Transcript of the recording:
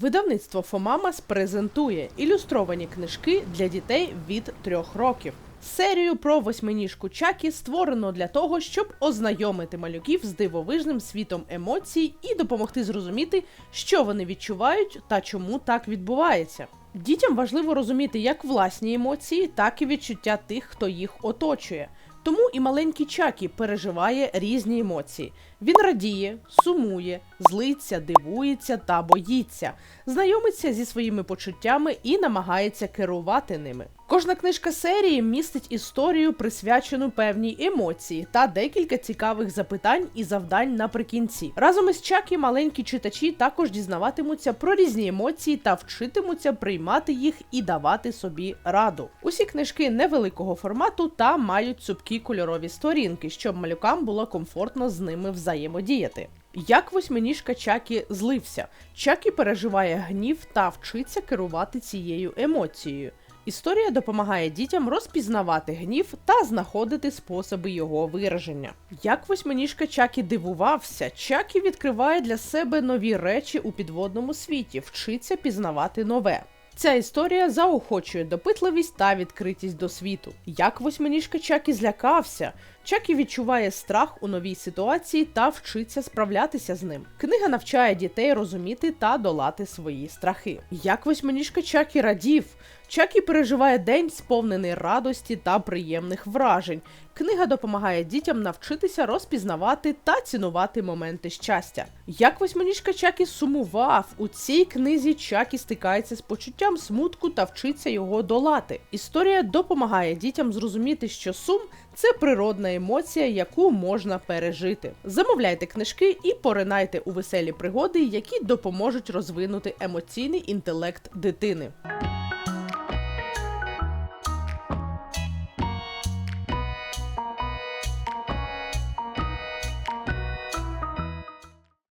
Видавництво Фомамас презентує ілюстровані книжки для дітей від трьох років. Серію про восьминіжку Чакі створено для того, щоб ознайомити малюків з дивовижним світом емоцій і допомогти зрозуміти, що вони відчувають та чому так відбувається. Дітям важливо розуміти як власні емоції, так і відчуття тих, хто їх оточує. Тому і маленький Чакі переживає різні емоції. Він радіє, сумує, злиться, дивується та боїться, знайомиться зі своїми почуттями і намагається керувати ними. Кожна книжка серії містить історію, присвячену певній емоції та декілька цікавих запитань і завдань наприкінці. Разом із Чакі маленькі читачі також дізнаватимуться про різні емоції та вчитимуться приймати їх і давати собі раду. Усі книжки невеликого формату та мають цупкі кольорові сторінки, щоб малюкам було комфортно з ними взаємодіяти. Як восьминіжка Чакі злився, Чакі переживає гнів та вчиться керувати цією емоцією. Історія допомагає дітям розпізнавати гнів та знаходити способи його вираження. Як восьминіжка Чакі дивувався, Чакі відкриває для себе нові речі у підводному світі, вчиться пізнавати нове. Ця історія заохочує допитливість та відкритість до світу. Як восьминіжка Чакі злякався, Чакі відчуває страх у новій ситуації та вчиться справлятися з ним. Книга навчає дітей розуміти та долати свої страхи. Як восьминіжка Чакі радів, Чакі переживає день, сповнений радості та приємних вражень. Книга допомагає дітям навчитися розпізнавати та цінувати моменти щастя. Як восьминіжка Чакі сумував, у цій книзі Чакі стикається з почуттям смутку та вчиться його долати. Історія допомагає дітям зрозуміти, що сум це природна емоція, яку можна пережити. Замовляйте книжки і поринайте у веселі пригоди, які допоможуть розвинути емоційний інтелект дитини.